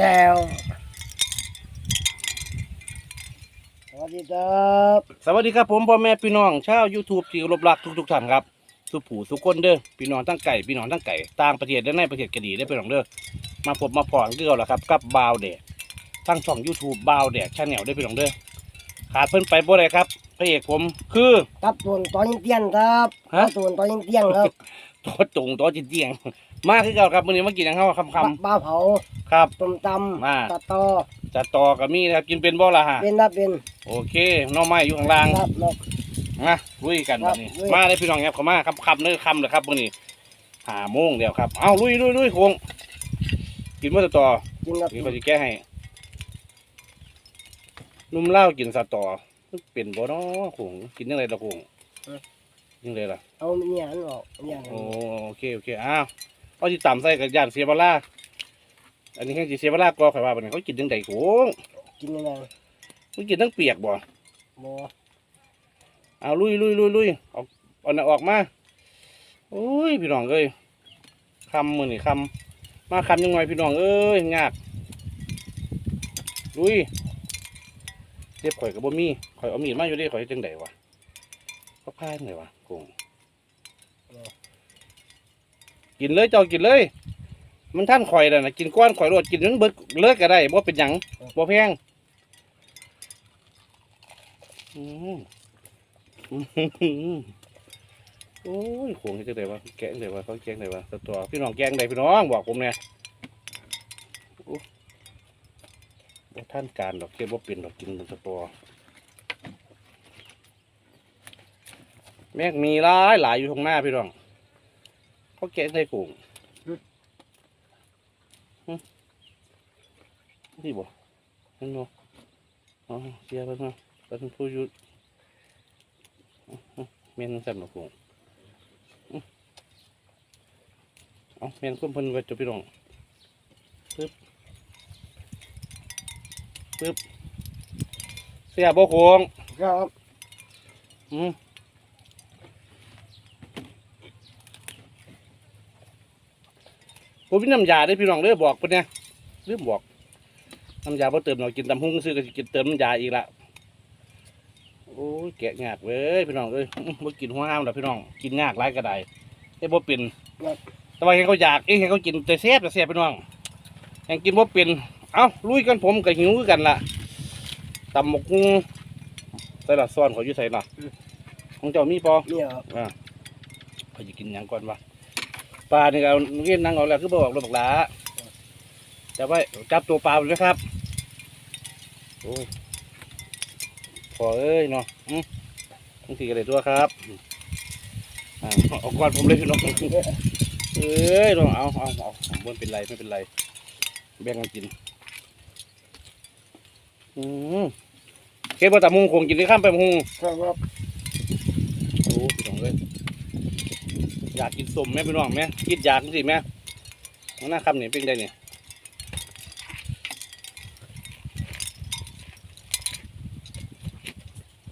ก้ว สวัสดีครับสวัสดีครับผมพ่อแม่พี่น้องชาว YouTube ที่เคารพรักทุกๆท่านครับทุกผู้ทุกคนเด้อพี่น้องทั้งไก่พี่น้องทั้งไก่ต่างประเทศและในประเทศก็ดีได้อพี่น้องเด้อมาพบมาพรคือเราละครับกับบาวแดกทั้งช่อง YouTube บาวแดกชาแนลได้อพี่น้องเด้อขาดเพิ่นไปบ่ได้ครับพระเอกผมคือ ครับส่วนตอนเที่ยงครับฮะ ส่วนตอนเที่ยงครับตัวจงตัวจิตเจียง มาคือเก่าครับมื้อนี้มากินหยังเฮาคำบ้าเผาๆ ครับต้มตมาำตะตอจะต่อกับมีนะครับกินเป็นบ่ล่ะฮะเป็นรับเป็นโอเคหน้องไม้อยู่ข้างล่างครับนกมาลุยกันบัดนี้ครับลุย มาเลยพี่น้องครับเขามาครับคำเนื้อคำเลยครับมื้อนี้หาโมงเดียวครับเอาลุยลุยลุยโคงกินเมื่อต่อกินรับนี่เขาจะแก้ให้นุ่มเหล้ากินสตอเป็นบ่เนาะโคงกินยังไงล่ะโคงยังไงล่ะเอาเนี่ยอันออกเนี่ยอันโอโอเคโอเคอ้าวเอาที่ต่ำใส่กับยานเสียบาร่า อันนี้ให้สิเสียบาร่าก็ข่อยว่าบัดนี้เขากินจังไดโคงกินยังไงมันกินทั้งเปียกบ่บ่เอาลุยลุยลุยลุยเอาเอาหน้าออกมาโอ้ยพี่น้องเอ้ยคำมือนี่คำมาคำยังไงพี่น้องเอ้ยยากลุยเรียบข่อยกับบ่มีข่อยเอามีดมาอยู่เด้ข่อยเฮ็ดจังไดวะก็พายไหนวะกงกินเลยเจ้ากินเลย มันท่านข่อยแล้วนะกินก้อนข่อยรดกินนั้นเบิดเลิกก็ได้บ่เป็นหยังบ่แพงอืมอืมโอ้ยโขงเฮ็ดจังไดวะแกงไดวะเขาแกงไดวะสตอพี่น้องแกงไดพี่น้องบอกผมเนี่ยโอ้บ่ท่านการดอกเก็บบ่เป็นดอกกินสตอแม่งมีหลายหลายอยู่ตรงหน้าพี่น้องเขาแกงไดโขง นี่บ่นั่นเนาะอ๋อเสียไปเนาะเป็นผู้อยุเมียนสั่นมาคงอื้อเอาเมียนคุ้มเพิ่นไว้จะพี่น้องปึ๊บปึ๊บเสียบ่โคงครับอืมผมมีน้ำยาได้อพี่น้องเด้อบอกเพิ่นเนี่ยลืมบอก น้ำยาบ่เติมเรากินตำหุ้งซื้อก็สิกินเติมน้ำยาอีกละโอ้ยแกะงากเว้ยพี่น้องเอ้ยอื้อบ่กินหัวอ้ามดอกพี่น้องกินงากหลายก็ได้ไอ้บ่เป็นแต่ว่าเห็นเขาอยากเอ้ยเห็นเขากินแต่แซ่บแต่แซ่บพี่น้องแห่งกินบ่เป็นเอ้าลุยกันผมก็หิวคือกันล่ะตำหมกหุ้งใส่ละซ่อนเขาอยู่ใส่ละของเจ้ามีปอเนี่ยครับอ่าเขาจะกินหยังก่อนวะปลานี่ก็เอาเงี้ยนั่งเอาแล้วคือบ่บอกเราบอกหลาจับไว้จับตัวปลาไปนะครับ โอ้ยพอเอ้ยเนาะอืมบางทีก็ได้ตัวครับอ่าเอาก่อนผมเลยพี่น้องเอ้ยลองเอาเอาเอาผมบ่เป็นไรไม่เป็นไร แบ่งกันกิน อืมเก็บบ่ตามุงคงกินได้ข้ามไปมุงครับโอ้พี่น้องเลยอยากกินสมแม่พี่น้องแม่กินอยากสิแม่มันน่าคำนี่เป็นได้เนี่ย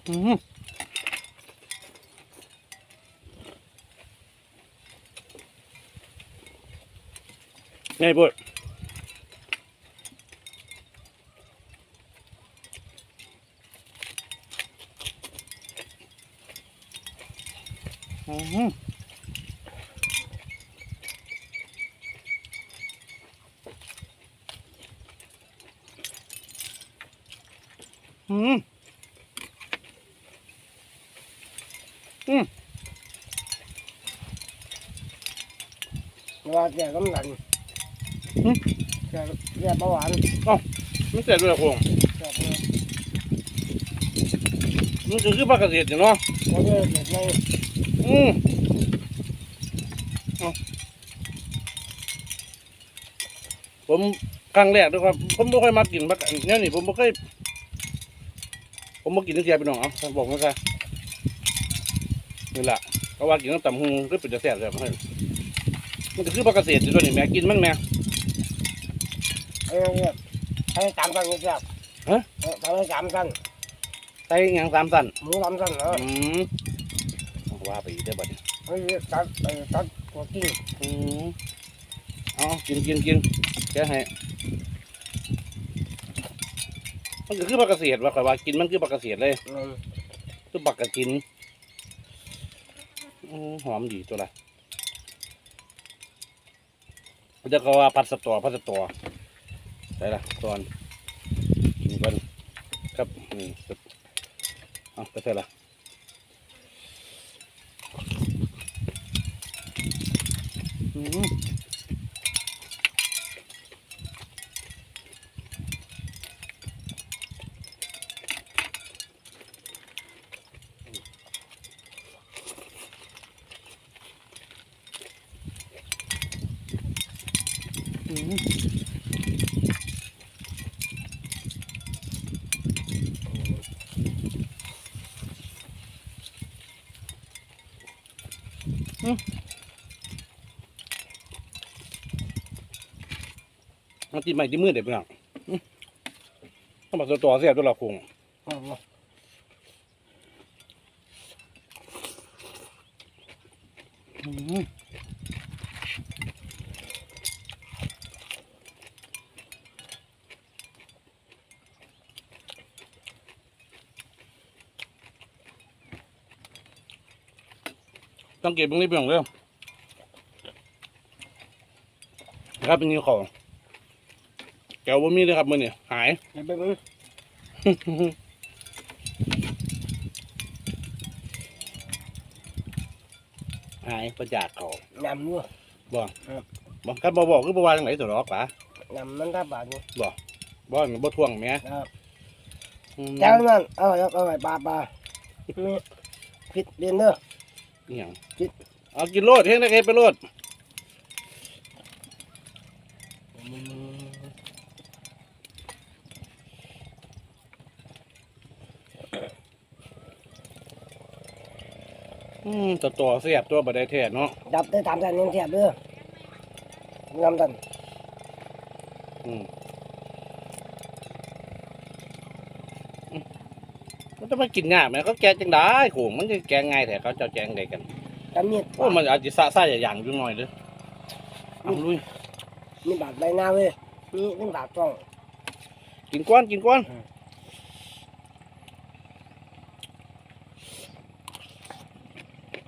อืม ไงบุตรอืมอืม ว่าแก่กำลังแก่แก่เบาหวานมันเสร็จด้วยโคงแก่เลยมันก็คือปลากระเสียดเนาะแล้วก็เด็กในอืมเอาผมครั้งแรกด้วยครับ ผมไม่ค่อยมากินปลาเนี่ยนี่ผมไม่เคยผมมากินตั้งแต่พี่น้องเอาบอกมาซะนี่แหละเพราะว่ากินตั้งแต่หูก็เป็นจะแซ่บเลยมัน มันก็คือปลากระเสียดอยู่ตัวนี้แม่กินมันแม่เออเนี่ยให้ตามกันครับฮะเออทำให้ตามกันใส่หยังสามสันหมูตามกันเหรออืมว่าไปอีกได้อบัดนี้เฮ้ยตัดเออตัดหัวกิ้งอืมเอากินกินกินแกให้มันก็คือปลากระเสียดว่าข่อยว่ากินมันคือปลากระเสียดเลยอืมคือปักกะกินอืมหอมดีตัวละ มันจะก็ว่าพัดสตอพัดสตอใส่ละตอนกินก่อนครับนี่เอาไปใส่ละอืม มันตีใหม่ที่มือเด็ดไปหน่อยอืมต้องบอกสตอเสียตัวละคงอืม ต้องเก็บตรงนี้เปล่งเร็วครับเป็นยี่ของแกวบ่มีเลยครับมือนี่หายเดี๋ยวไปมึงหายประจากเขายำด้วยบอกบอกครับบ่บอกคือบ่ว่าจังไหนตัวหรอกปะยำมันถ้าบาดนี่บ่บ่ท่วงแหม่ครับอืมเจ้านั่นเอาไว้เอาไว้ปลาปลานี่ผิดเรียนเด้ออิหยังจิต เอากินโลดเฮ็ดได้ไงไปโลดอืมตัวตัวเสียบตัวบ่ได้แท้เนาะดับได้ตามกันยังเทียบเด้อยำตันอืมอืมมันจะมากินยากไหมเขาแกะจังได้โขงมันจะแกะง่ายแต่เขาเจะแกงได้กัน กำมีดโอ้มันอาจจะซะซ่าอย่างอยู่หน่อยเด้อเอาลุยมีบาดใบหน้าเว้ยนี่นี่บาดต้องกินก้อนกินก้อน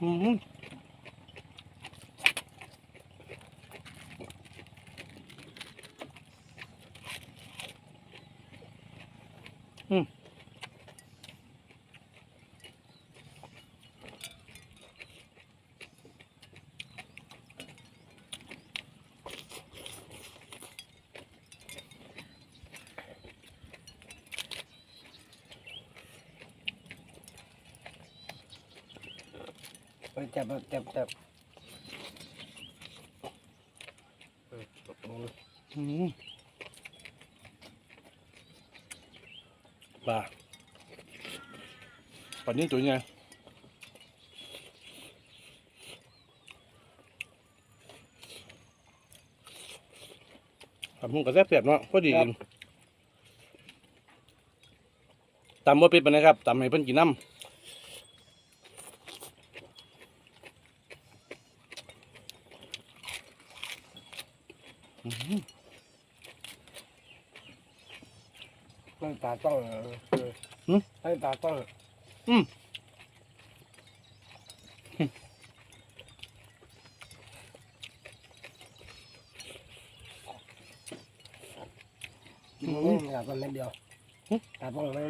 อืมอืม ไปจับจับจับอืมปลาปลานี้ตัวใหญ่ทำหุ้งกระแซบเสียบเนาะพอดีกินตำว่าเป็ดปนนะครับตำให้เพิ่นกินน้ำ ไม่ตาต้องไม่ ตาต้องอืมกินนี่ตาต้องไม่เดียวตาต้องไม่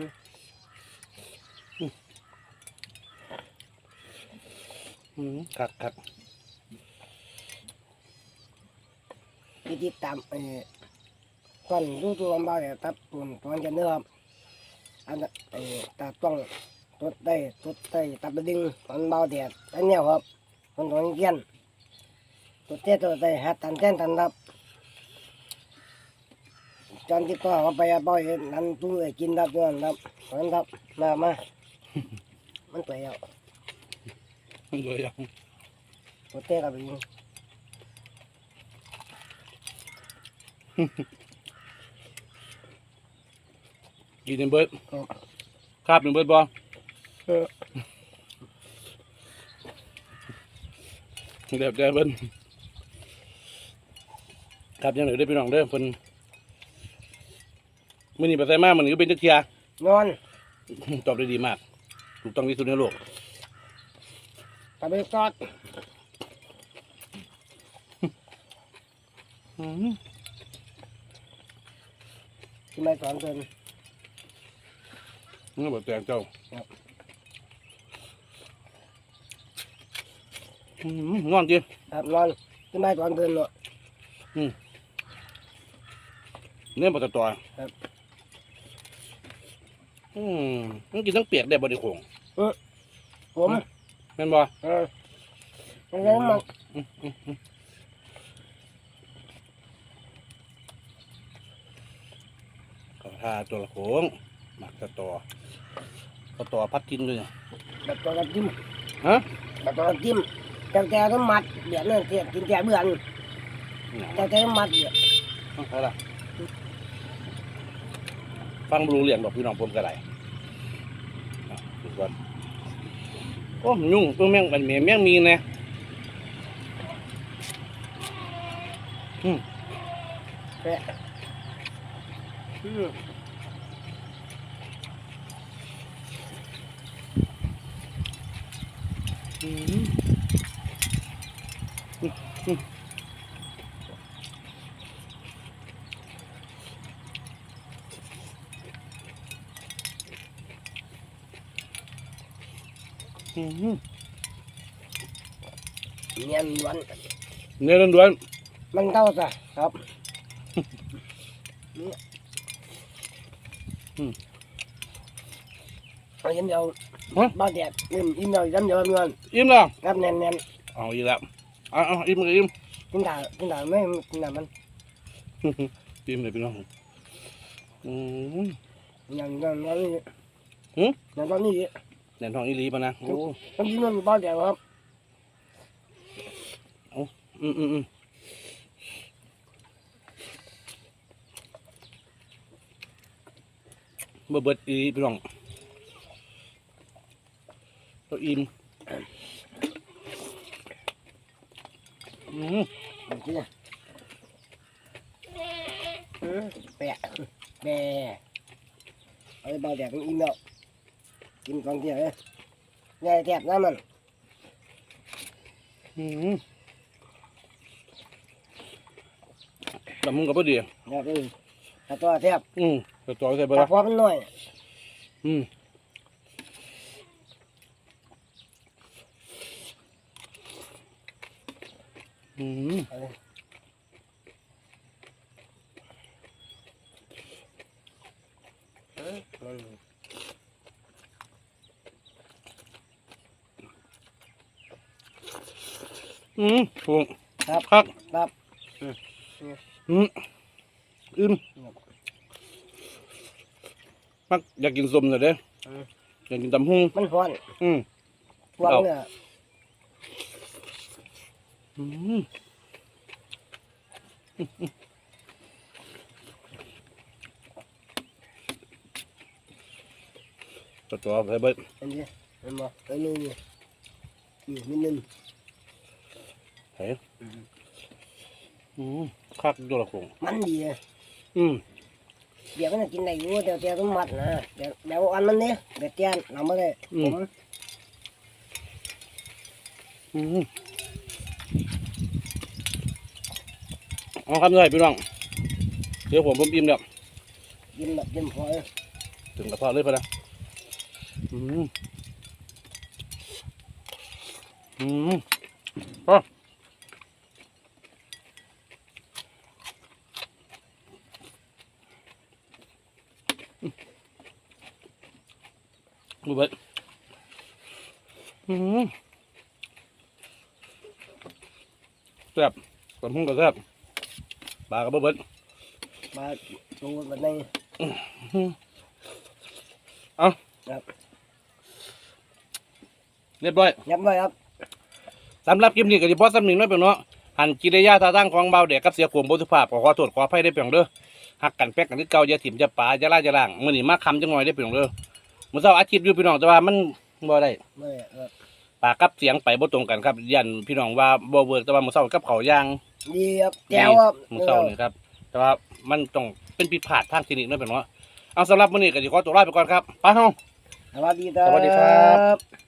อืมคักคักที่ติดตามเอ่อก่อนดูตัวบ้าเนี่ยตับตุนตอนจะเนื้อ อันเอ่อตาต้องตดได้ตดได้ตับดึงตอนเบาแดดอันเนี้ยครับคนตอนเกี้ยนตดเจ้าตดได้หัดตันแจ้นตันรับจอนที่ต่อเขาไปเอาบ่อยนั้นตู้ไอ้กินรับย้อนรับนั้นรับมามามันไปแล้วเลยอะตดเจ้ากับยิง กินเป็นเบิร์ดครับเป็นเบิร์ดบอเออเดี๋ยวเดี๋ยวเบิ้ลครับยังเหลือได้พี่น้องเด้อเพิ่นมันนี่ไปใส่มามันก็เป็นตะเคียนอนตอบได้ดีมาก ถูกต้องที่สุดในโลกตะไปกอดอืมที่ไม่สอนเพิ่น นี่บอกแตงเจ้าครับอืมนอนจีครับนอนที่ไม่สอนเพิ่นเนาะเนื้อปลาตอครับ อืมมันกินทั้งเปียกได้บริโภคผมแม่นบ่เออมันยังมันอืมอืมอืมขอทาตัวละโขงหมักตะตอ ตะตอพัดกินเลยเนี่ยแบบตัวกระจิ้มฮะแบบตัวกระจิ้มแต่แต่ต้องมัดเดี๋ยวนั่นเสียกินแต่เบื่อนนี่แต่แต่ต้องมัดเดี๋ยวต้องใช่ละฟังบรูเรียงดอกพี่น้องผมก็ได้อะดูก่อนโอ้ยุ่งตัวแมงมันแมงแมงมีนะแปะอืมอืมอืมอืมอืม เนียนล้วนเนื้อล้วนมันเท่าซะครับ เอายิ้มเดียวบ้าแดดยิ้มยิ้มเดียวยิ้มเดียวเงินๆอิ่มแล้วครับแน่นแน่นเอาอีกแล้วเอ่าอิ่มเลยอิ่ม กินด่ากินด่าไม่กินด่ามันอิ่มเลยพี่น้องอืม อย่างอย่างอย่างนี้หืมอย่างตอนนี้แหนทองอีหลีปะนะโอ้ต้องกินมันบ้าแดดครับอืมอืมอืมบ่เบิดอีหลีพี่น้อง ตัวอิ่มอืมกินอะอืมแปะแปะเอาบ้าแดดมันอิ่มแล้วกินของเอืมอืมถูกครับครับครับอืมอืมมักอยากกินส้มหน่อยเด้ออยากกินตำหุ่งมันร้อนอืมพวกเอาเนี่ย ตัวตัวไปเบิดอันนี้เห็นบ่อันนี้นี่นี่นิดนึงอืมคักตัวละคงมันดีเลยอืมเดี๋ยวมันจะกินได้อยู่เดี๋ยวเดี๋ยวต้องมัดนะเดี๋ยวเดี๋ยวอันมันนี่เดี๋ยวเตี้ยนเราไม่ได้ผมอืม เอาครับเลยพี่น้องเดี๋ยวผมผมอิ่มแล้วกินแบบเต็มพอเลยถึงกระเพาะเลยพะนะอืมอืมอะบุเบิดอืม แซ่บกับหุ้งกับแซ่บปลากับบุเบิดมาดูแบบนี้เรียบร้อยยับไว้ครับสำหรับคลิปนี้ก็จะพอสำนึกน้อยเพียงเนาะหันกิริยาท่าทางของเบาเด็กกับเสียขวมบุสุภาพขอขอโทษขออภัยได้เพียงเด้อหักกันแป๊กกันที่เก่าอย่าถิ่มอย่าป่าอย่าล่าอย่าล่างมื้อนี้มาคำจังหน่อยได้เพียงเด้อมื้อเช้าอาทิตย์อยู่พี่น้องแต่ว่ามันบ่ได้ไม่ครับ ปากกับเสียงไปบ่ตรงกันครับยันพี่น้องว่าบ่เวิร์กแต่ว่ามื้อเช้ากับเขาวย่างดีครับแก้วครับมื้อเช้านี่ครับ แต่ว่ามันต้องเป็นผิดพลาดทางคลินิกเนาะเพียงเนาะเอาสำหรับมื้อนี้ก็สิขอตัวลาไปก่อนครับไปเฮาสวัสดีครับสวัสดีครับ